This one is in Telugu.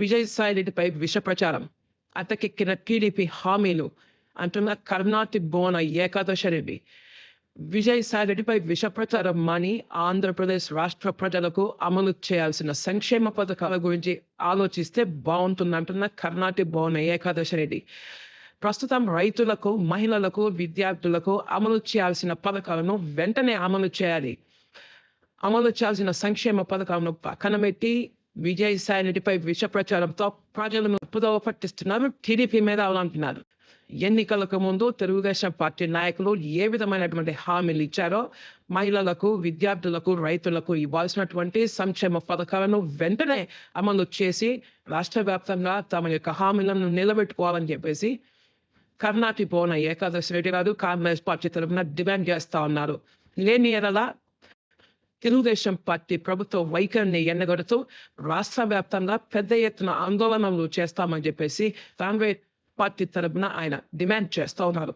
విజయసాయిరెడ్డిపై విష ప్రచారం. అతకెక్కిన టీడీపీ హామీలు అంటున్న కర్ణాటక బోన ఏకాదశ రెడ్డి విజయసాయిరెడ్డిపై విష ప్రచారం మాని ఆంధ్రప్రదేశ్ రాష్ట్ర ప్రజలకు అమలు చేయాల్సిన సంక్షేమ పథకాల గురించి ఆలోచిస్తే బాగుంటుందంటున్న కర్ణాటక బోన ఏకాదశ రెడ్డి ప్రస్తుతం రైతులకు మహిళలకు విద్యార్థులకు అమలు చేయాల్సిన పథకాలను వెంటనే అమలు చేయాలి. అమలు చేయాల్సిన సంక్షేమ పథకాలను పక్కన పెట్టి విజయసాయి రెడ్డిపై విష ప్రచారంతో ప్రజలను తప్పుదోవ పట్టిస్తున్నారు. టీడీపీ మీద అవలంటున్నారు ఎన్నికలకు ముందు తెలుగుదేశం పార్టీ నాయకులు ఏ విధమైనటువంటి హామీలు ఇచ్చారో మహిళలకు విద్యార్థులకు రైతులకు ఇవ్వాల్సినటువంటి సంక్షేమ పథకాలను వెంటనే అమలు చేసి రాష్ట్ర వ్యాప్తంగా తమ యొక్క హామీలను నిలబెట్టుకోవాలని చెప్పేసి కర్ణాటి పోన ఏకాదశి రెడ్డి గారు కాంగ్రెస్ పార్టీ తరఫున డిమాండ్ చేస్తా ఉన్నారు. లేని ఎడల తెలుగుదేశం పార్టీ ప్రభుత్వ వైఖరిని ఎండగడుతూ రాష్ట్ర వ్యాప్తంగా పెద్ద ఎత్తున ఆందోళనలు చేస్తామని చెప్పేసి కాంగ్రెస్ పార్టీ తరఫున ఆయన డిమాండ్ చేస్తా ఉన్నారు.